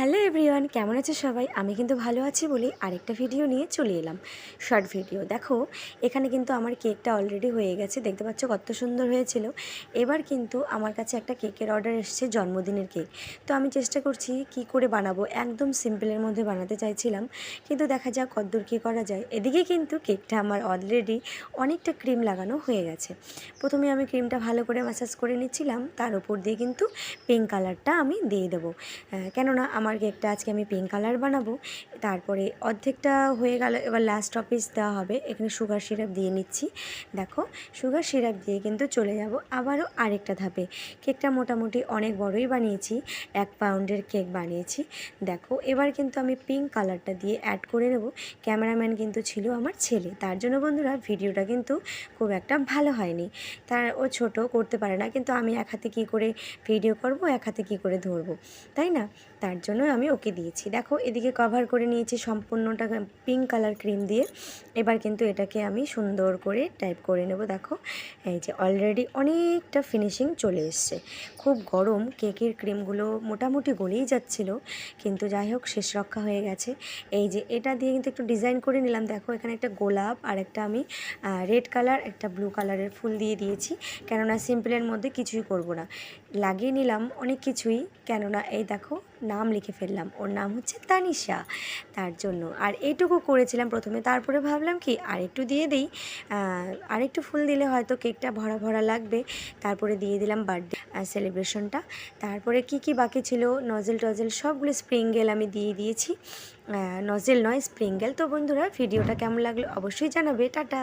Hello everyone, কেমন আছে সবাই? আমি কিন্তু ভালো আছি বলে আরেকটা ভিডিও নিয়ে চলে এলাম। Short video. দেখো, এখানে কিন্তু আমার কেকটা অলরেডি হয়ে গেছে। দেখতে পাচ্ছ কত সুন্দর হয়েছিল। এবার কিন্তু আমার কাছে একটা কেকের অর্ডার এসেছে, জন্মদিনের কেক। তো আমি চেষ্টা করছি কি করে বানাবো। একদম সিম্পলের মধ্যে বানাতে চাইছিলাম। কিন্তু দেখা যাক কদ্দূর কী করা যায়। এদিকে কিন্তু কেকটা আমার অলরেডি অনেকটা ক্রিম লাগানো হয়ে গেছে। প্রথমে আমি ক্রিমটা ভালো করে ম্যাসাজ করে নিচ্ছিলাম। তার উপর দিয়ে কিন্তু পিঙ্ক কালারটা আমি দিয়ে দেবো। কেননা আমার কেকটা আজকে আমি পিঙ্ক কালার বানাবো। তারপরে অর্ধেকটা হয়ে গেল, এবার লাস্ট অফিস দেওয়া হবে। এখানে সুগার সিরাপ দিয়ে নিচ্ছি। দেখো সুগার সিরাপ দিয়ে কিন্তু চলে যাব আবারও আরেকটা ধাপে। কেকটা মোটামুটি অনেক বড়ই বানিয়েছি, এক পাউন্ডের কেক বানিয়েছি। দেখো, এবার কিন্তু আমি পিঙ্ক কালারটা দিয়ে অ্যাড করে নেব। ক্যামেরাম্যান কিন্তু ছিল আমার ছেলে। তার জন্য বন্ধুরা ভিডিওটা কিন্তু খুব একটা ভালো হয়নি। তার, ও ছোট, করতে পারে না। কিন্তু আমি এক হাতে কী করে ভিডিও করব, এক হাতে কী করে ধরবো? তাই না? তার জন্য আমি ওকে দিয়েছি। দেখো, এদিকে কভার করে নিয়েছি সম্পূর্ণটা পিঙ্ক কালার ক্রিম দিয়ে। এবার কিন্তু এটাকে আমি সুন্দর করে টাইপ করে নেব, দেখো। এই যে অলরেডি অনেকটা ফিনিশিং চলে এসছে। খুব গরম কেকের ক্রিমগুলো মোটামুটি গলেই যাচ্ছিল, কিন্তু যাই হোক, শেষ রক্ষা হয়ে গেছে। এই যে এটা দিয়ে কিন্তু একটু ডিজাইন করে নিলাম। দেখো, এখানে একটা গোলাপ আর একটা আমি রেড কালার একটা ব্লু কালারের ফুল দিয়ে দিয়েছি। কেননা সিম্পলের মধ্যে কিছুই করব না। লাগিয়ে নিলাম অনেক কিছুই। কেননা এই দেখো নাম লিখে ফেললাম। ওর নাম হচ্ছে তানিশা। তার জন্য আর এটুকু করেছিলাম প্রথমে। তারপরে ভাবলাম কি আরেকটু দিয়ে দিই। আরেকটু ফুল দিলে হয়তো কেকটা ভরা ভরা লাগবে। তারপরে দিয়ে দিলাম বার্থডে সেলিব্রেশনটা। তারপরে কি কি বাকি ছিল? নজেল টজেল সবগুলো স্প্রিঙ্গেল আমি দিয়ে দিয়েছি। নজেল নয় স্প্রিঙ্গেল তো বন্ধুরা, ভিডিওটা কেমন লাগল অবশ্যই জানাবে। টাটা!